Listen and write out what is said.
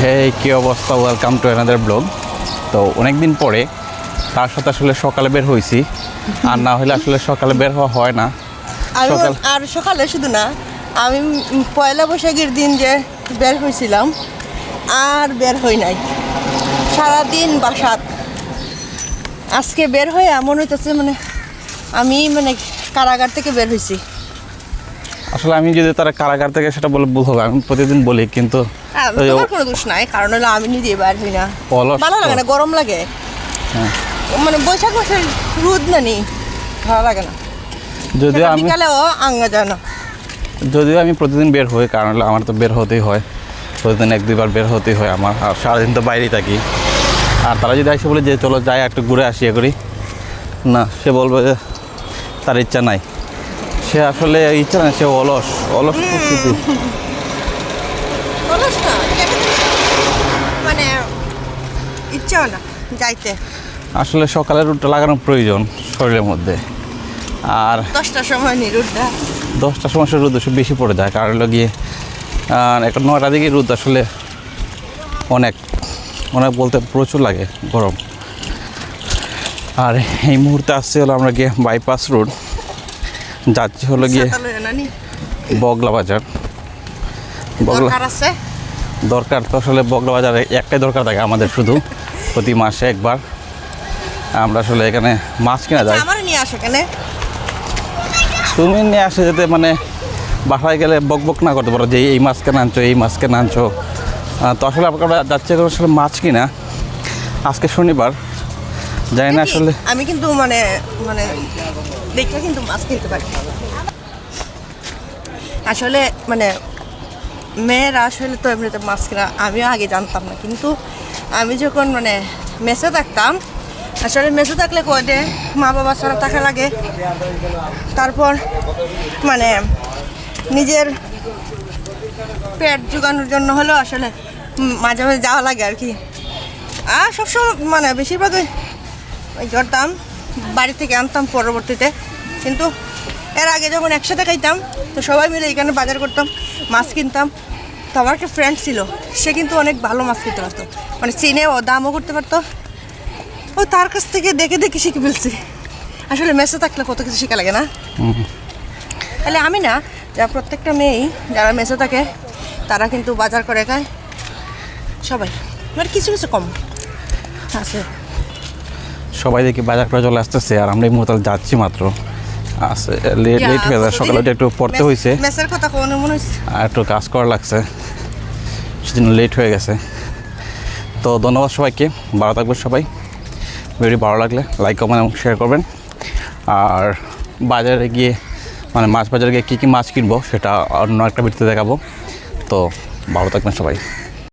হে কী অবস্থা? Welcome to another blog তো অনেক দিন পরে তার সাথে আসলে সকালে বের হয়েছি। আর না হলে আসলে সকালে বের হওয়া হয় না। আর সকালে শুধু না আমি পয়লা বৈশাখের দিন যে বের হয়েছিলাম আর বের হই নাই। সারাদিন বাসাত। আজকে বের হয়ে এমন হইতেছে মানে আমি মানে কারাগার থেকে বের হয়েছি আসলে আমি যদি তারা কারাগার থেকে সেটা বলে ভুল হবে আমি প্রতিদিন বলি কিন্তু আর তোমার কোনো দোষ নাই কারণ হলো আমি নিজে বের হই না। ভালো লাগে না গরম লাগে। হ্যাঁ। মানে বৈশাখ মাসের রোদ না নি ভালো লাগে না। যদিও আমি বিকালেও আঙ্গা যায় না। যদিও আমি প্রতিদিন বের হই কারণ হলো আমার তো বের হতেই হয়। প্রতিদিন এক দুইবার বের হতেই হয় আমার আর সারাদিন তো বাইরেই থাকি। আর তারা যদি এসে বলে যে চলো যাই একটু ঘুরে আসি এ করি না সে বলবে যে তার ইচ্ছা নাই। সে আসলে ইচ্ছা না সে অলস অলস প্রকৃতি। অলস না মানে ইচ্ছা না যাইতে। আসলে সকালের রুটটা লাগানো প্রয়োজন শরীরের মধ্যে। আর দশটার সময় নিরুদ্ধা দশটার সময় সে রোদ বেশি পড়ে যায় কারণ হলো গিয়ে আর এখন নয়টা দিকে রোদ আসলে অনেক অনেক বলতে প্রচুর লাগে গরম। আর এই মুহূর্তে আসছে হলো আমরা গিয়ে বাইপাস রোড যাচ্ছি হলো গিয়ে বগলা বাজার। বগলা দরকার আছে? দরকার তো আসলে বগলা বাজারে একটাই দরকার থাকে আমাদের শুধু। প্রতি মাসে একবার। আমরা আসলে এখানে মাছ কিনা যাই। আমার নিয়ে আসো কেন? তুমি নিয়ে আসে যেতে মানে বাসায় গেলে বক বক না করতে পারো যে এই মাছ কেন আনছো এই মাছ কেন আনছো। তো আসলে আমরা যাচ্ছে আসলে মাছ কিনা। আজকে শনিবার। জানি না আসলে আমি কিন্তু মানে মানে দেখে কিন্তু মাছ কিনতে পারি আসলে মানে মেয়েরা আসলে তো এমনিতে মাছ কিনা আমিও আগে জানতাম না, কিন্তু আমি যখন মানে মেসে থাকতাম, আসলে মেসে থাকলে কয় মা বাবা ছাড়া টাকা লাগে। তারপর মানে নিজের পেট জোগানোর জন্য হলেও আসলে মাঝে মাঝে যাওয়া লাগে আর কি। আর সবসময় মানে বেশিরভাগই করতাম বাড়ি থেকে আনতাম পরবর্তীতে। কিন্তু এর আগে যখন একসাথে খাইতাম তো সবাই মিলে এখানে বাজার করতাম মাছ কিনতাম। তো আমার একটা ফ্রেন্ড ছিল সে কিন্তু অনেক ভালো মাছ কিনতে পারতো। মানে চিনে ও দামও করতে পারতো। ও তার কাছ থেকে দেখে দেখে শিখে ফেলছি। আসলে মেসে থাকলে কত কিছু শেখা লাগে না? তাহলে আমি না যারা প্রত্যেকটা মেয়েই যারা মেসে থাকে তারা কিন্তু বাজার করে খায়। সবাই। মানে কিছু কিছু কম আছে। সবাই দেখি বাজার করে চলে আসতেছে আর আমরা এই মুহূর্তে যাচ্ছি মাত্র। আসে লেট লেট হয়ে যায় সকালে উঠে একটু পড়তে হয়েছে মেসের কথা কোনো মনে হয়েছে আর একটু কাজ করা লাগছে সেজন্য লেট হয়ে গেছে। তো ধন্যবাদ সবাইকে ভালো থাকবেন সবাই। ভিডিও ভালো লাগলে লাইক কমেন্ট এবং শেয়ার করবেন। আর বাজারে গিয়ে মানে মাছ বাজারে গিয়ে কী কী মাছ কিনবো সেটা অন্য একটা ভিডিওতে দেখাবো। তো ভালো থাকবেন সবাই।